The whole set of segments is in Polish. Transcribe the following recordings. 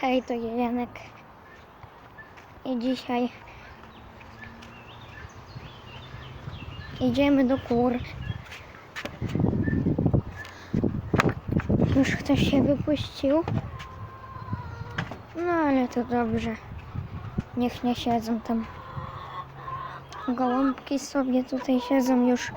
Hej, to Janek. I dzisiaj idziemy do kur. Już ktoś się wypuścił. No ale to dobrze. Niech nie siedzą tam. Gołąbki sobie tutaj siedzą już.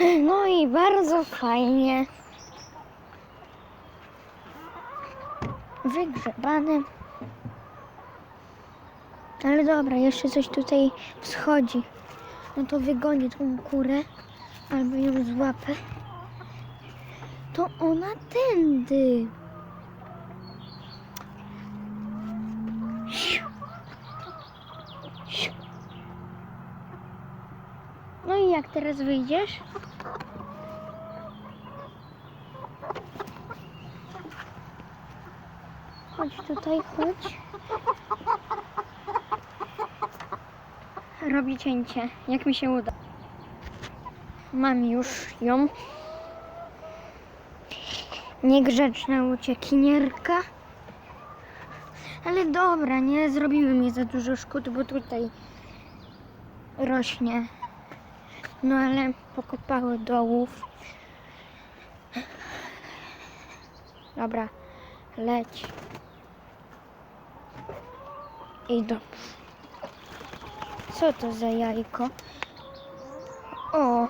No i bardzo fajnie. Wygrzebany. Ale dobra, jeszcze coś tutaj wschodzi. No to wygonię tą kurę albo ją złapę. To ona tędy. Siu. Siu. No i jak teraz wyjdziesz? Chodź tutaj, chodź. Robię cięcie, jak mi się uda. Mam już ją. Niegrzeczna uciekinierka. Ale dobra, nie zrobiły mi za dużo szkód, bo tutaj rośnie. No ale pokopały dołów. Dobra, leć. I do. Co to za jajko? O!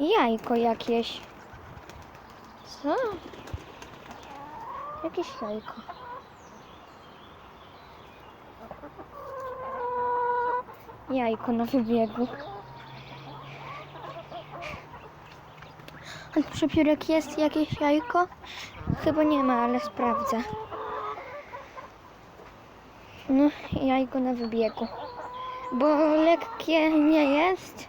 Jajko jakieś. Co? Jakieś jajko. Jajko na wybiegu. Przepiórek jest jakieś jajko? Chyba nie ma, ale sprawdzę. No, jajko na wybiegu. Bo lekkie nie jest.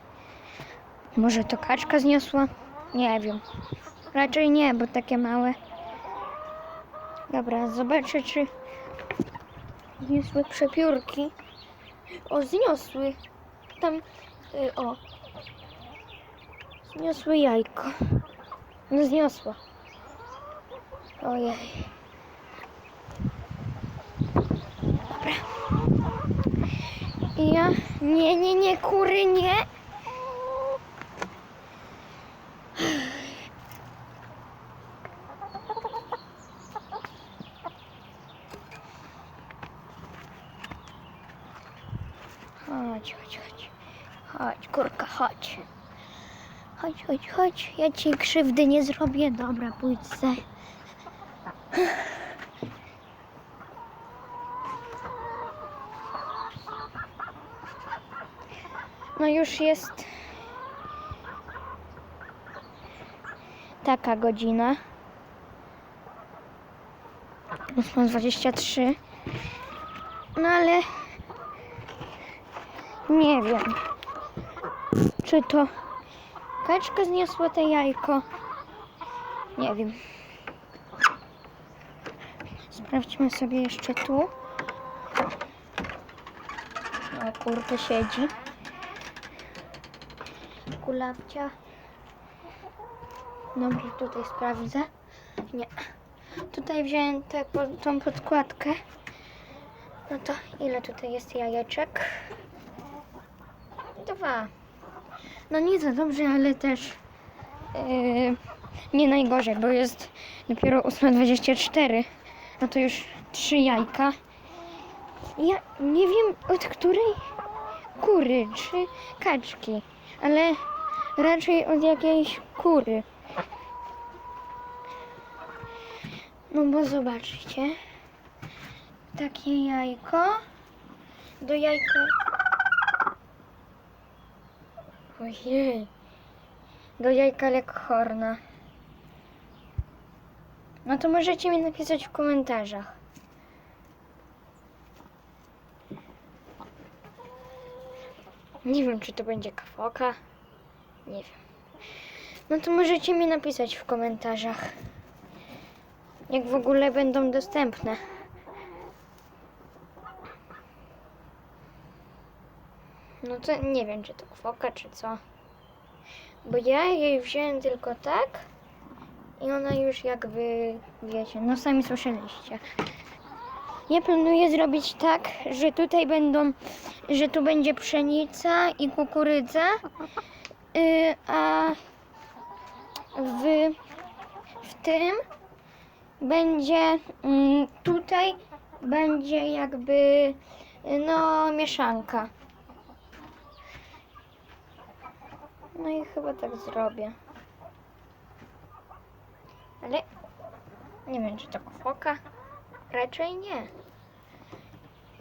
Może to kaczka zniosła? Nie wiem. Raczej nie, bo takie małe. Dobra, zobaczę, czy zniosły przepiórki. O, zniosły. Tam, y, o. Zniosły jajko. Ojej. Dobra. I ja, nie, nie, nie, kury, nie. Chodź, chodź, chodź. Chodź, kurka, chodź. Chodź, chodź, chodź. Ja ci krzywdy nie zrobię. Dobra, pójdź se. No już jest taka godzina. 8.23. No ale nie wiem, czy to kaczka zniosła te jajko. Nie wiem. Sprawdźmy sobie jeszcze tu. O kurde siedzi. Kulawcia. Dobrze, tutaj sprawdzę. Nie. Tutaj wziąłem po, tą podkładkę. No to ile tutaj jest jajeczek? Dwa. No nie za dobrze, ale też yy, nie najgorzej, bo jest dopiero 8.24. No to już trzy jajka. Ja nie wiem od której kury czy kaczki, ale raczej od jakiejś kury. No bo zobaczcie. Takie jajko. Do jajka. Ojej. Do jajka lekhorna. No to możecie mi napisać w komentarzach. Nie wiem, czy to będzie kafoka. Nie wiem. No to możecie mi napisać w komentarzach. Jak w ogóle będą dostępne. No to nie wiem, czy to kwoka, czy co. Bo ja jej wziąłem tylko tak i ona już jakby, wiecie, no sami słyszeliście. Ja planuję zrobić tak, że tutaj będą, że tu będzie pszenica i kukurydza, y, a w, w tym będzie mm, tutaj będzie jakby no mieszanka. No i chyba tak zrobię. Ale nie wiem, czy to foka. Raczej nie.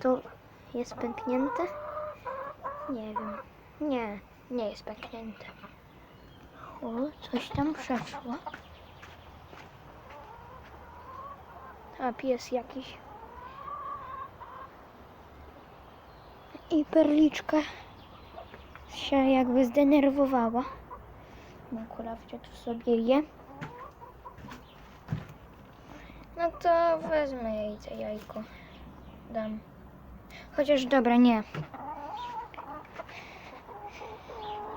To jest pęknięte? Nie wiem. Nie, nie jest pęknięte. O, coś tam przeszło. A pies jakiś. I perliczka się jakby zdenerwowała. No kulawcia tu sobie je. No to wezmę jej to jajko. Dam. Chociaż dobra, nie.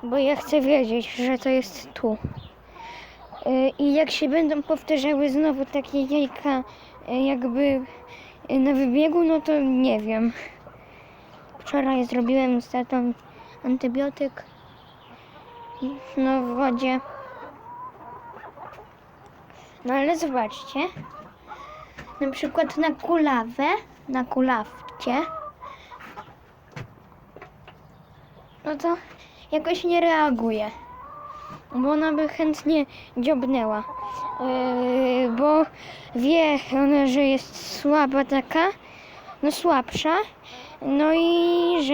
Bo ja chcę wiedzieć, że to jest tu. Y, I jak się będą powtarzały znowu takie jajka y, jakby y, na wybiegu, no to nie wiem. Wczoraj zrobiłem z tatą antybiotyk no w wodzie. No ale zobaczcie. Na przykład na kulawę, na kulawcie. No to jakoś nie reaguje. Bo ona by chętnie dziobnęła. Yy, bo wie ona, że jest słaba taka, no słabsza. No i że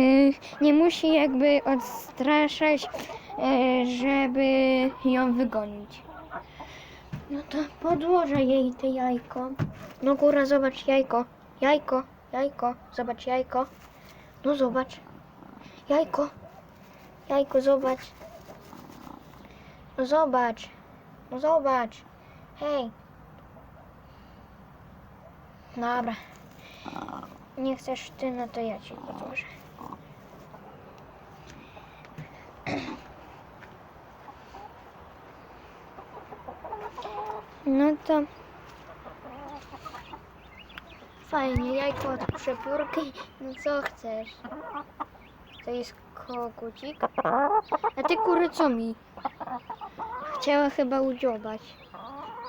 yy, nie musi jakby odstraszać, yy, żeby ją wygonić. No to podłożę jej te jajko. No góra, zobacz jajko. Jajko, jajko, zobacz jajko. No zobacz. Jajko. Jajko, zobacz. No zobacz. No zobacz. Hej. Dobra. Nie chcesz ty, no to ja ci podłożę. No to fajnie, jajko od przepiórki. No co chcesz? To jest kogucik. A ty kury co mi? Chciała chyba udziobać.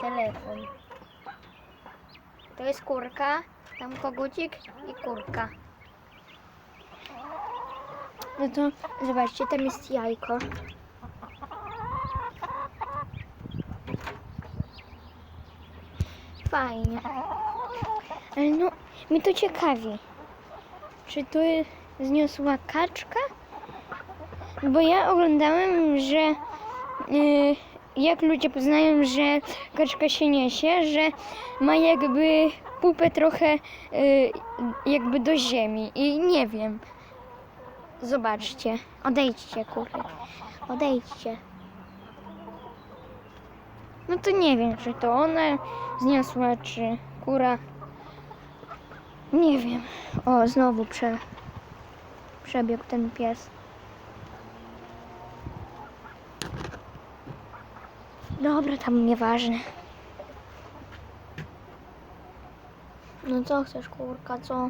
Telefon. To jest kurka, tam kogucik i kurka. No to zobaczcie, tam jest jajko. Fajnie. Ale no, mi to ciekawi. Czy tu zniosła kaczka? Bo ja oglądałem, że y, jak ludzie poznają, że kaczka się niesie, że ma jakby pupę trochę y, jakby do ziemi i nie wiem. Zobaczcie. Odejdźcie, kury. Odejdźcie. No to nie wiem, czy to ona zniosła, czy kura. Nie wiem. O, znowu prze, przebiegł ten pies. Dobra, tam nieważne. No co chcesz, kurka, co?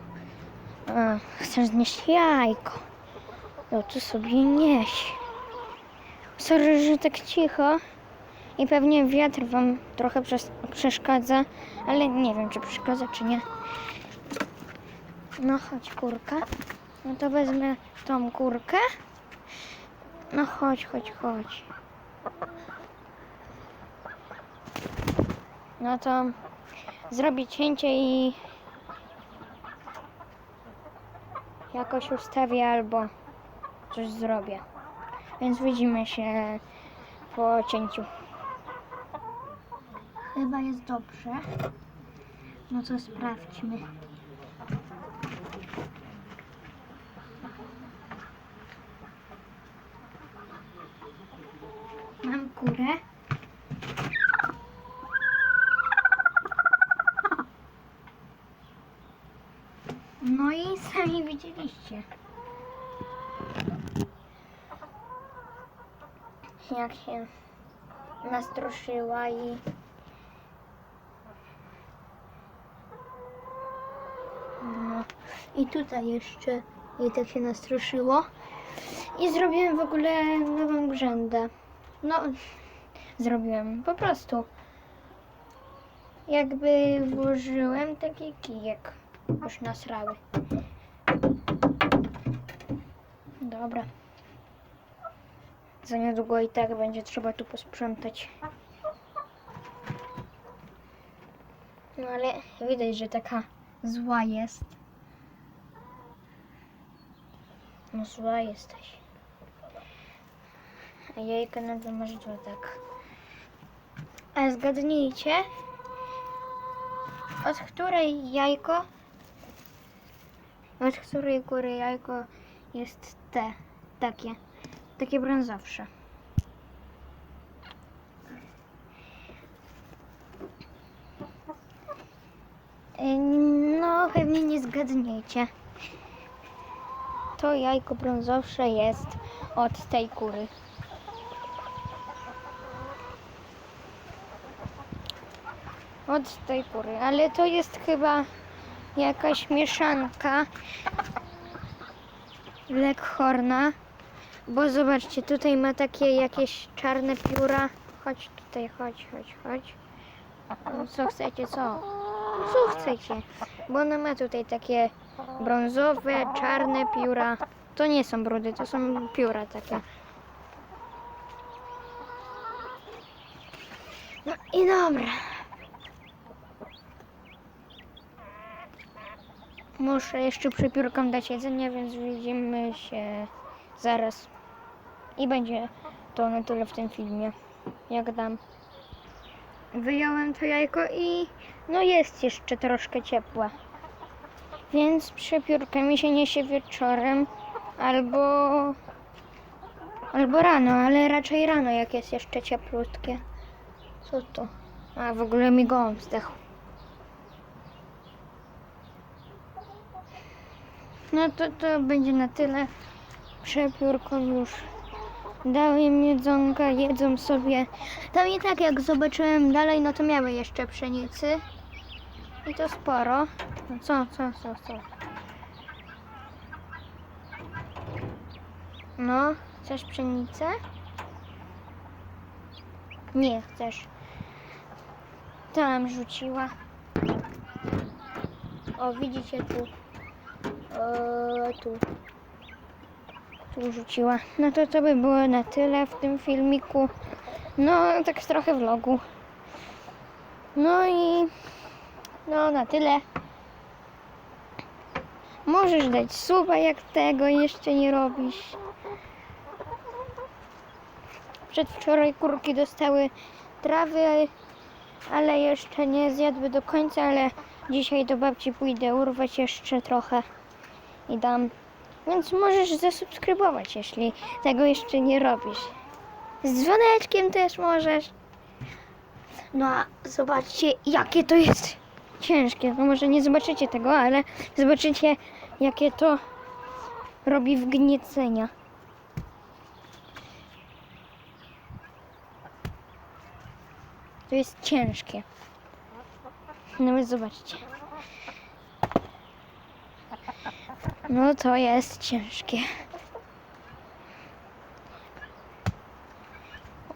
A, chcesz znieść jajko. No to sobie nieś. Sorry, że tak cicho. I pewnie wiatr wam trochę przes- przeszkadza, ale nie wiem, czy przeszkadza, czy nie. No chodź, kurka. No to wezmę tą kurkę. No chodź, chodź, chodź. No to zrobię cięcie i jakoś ustawię albo coś zrobię. Więc widzimy się po cięciu. Chyba jest dobrze. No to sprawdźmy. Mam kurę. No i widzieliście. jak się nastroszyła i no. I tutaj jeszcze jej tak się nastroszyło. I zrobiłem w ogóle nową grzędę. No, zrobiłem po prostu. Jakby włożyłem taki kijek. Już nasrały. Dobra. Za niedługo i tak będzie trzeba tu posprzątać. No ale widać, że taka zła jest. No zła jesteś. A jajka nadal masz dwa tak. A zgadnijcie, od której jajko, od której góry jajko jest te, takie, takie brązowsze. Ej, No, pewnie nie zgadniecie. To jajko brązowsze jest od tej kury. Od tej kury, ale to jest chyba jakaś mieszanka Leghorna, bo zobaczcie, tutaj ma takie jakieś czarne pióra. Chodź tutaj, chodź, chodź, chodź. No, Co chcecie, co? Co chcecie? Bo ona ma tutaj takie brązowe, czarne pióra. To nie są brudy, to są pióra takie. No i dobra. Muszę jeszcze przepiórkom dać jedzenie, więc widzimy się zaraz. I będzie to na tyle w tym filmie. Jak dam. Wyjąłem to jajko i no jest jeszcze troszkę ciepłe. Więc przepiórka mi się niesie wieczorem albo albo rano, ale raczej rano jak jest jeszcze cieplutkie. Co to? A w ogóle mi gołąb zdechł. No to to będzie na tyle. Przepiórkom już dałem jedzonka, jedzą sobie. Tam i tak jak zobaczyłem dalej, no to miały jeszcze pszenicy. I to sporo. No co, co, co, co? No, chcesz pszenicę? Nie chcesz. Tam rzuciła. O, widzicie tu. O, tu. Tu rzuciła. No to to by było na tyle w tym filmiku. No, tak trochę vlogu. No i no na tyle. Możesz dać suba, jak tego jeszcze nie robisz. Przedwczoraj kurki dostały trawy, ale jeszcze nie zjadły do końca, ale dzisiaj do babci pójdę urwać jeszcze trochę i dam. Więc możesz zasubskrybować, jeśli tego jeszcze nie robisz. Z dzwoneczkiem też możesz. No a zobaczcie, jakie to jest ciężkie. No może nie zobaczycie tego, ale zobaczycie, jakie to robi wgniecenia. To jest ciężkie. Nawet zobaczcie. No to jest ciężkie.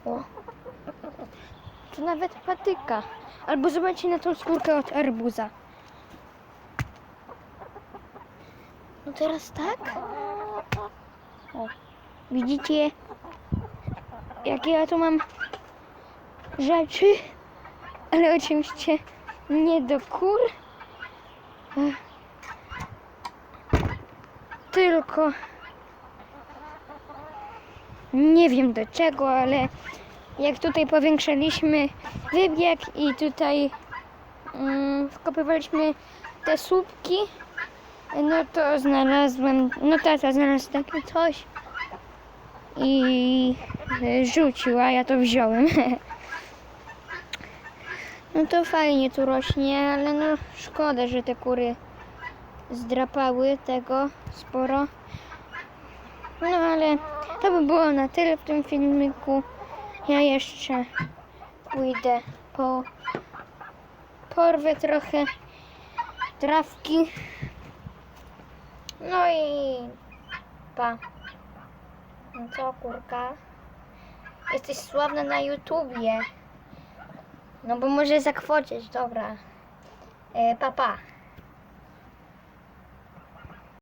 O. To nawet patyka. Albo zobaczcie na tą skórkę od arbuza. No teraz tak? O. Widzicie? Jakie ja tu mam rzeczy? Ale oczywiście nie do kur. Ech. Tylko nie wiem do czego, ale jak tutaj powiększaliśmy wybieg i tutaj mm, wkopywaliśmy te słupki, no to znalazłem, no tata znalazł takie coś i rzucił, a ja to wziąłem. No to fajnie tu rośnie, ale no szkoda, że te kury zdrapały tego sporo. No ale to by było na tyle w tym filmiku. Ja jeszcze pójdę po porwę trochę trawki. No i pa. No co kurka? Jesteś sławna na YouTubie. No bo może zakwoczyć, dobra. E, pa, pa.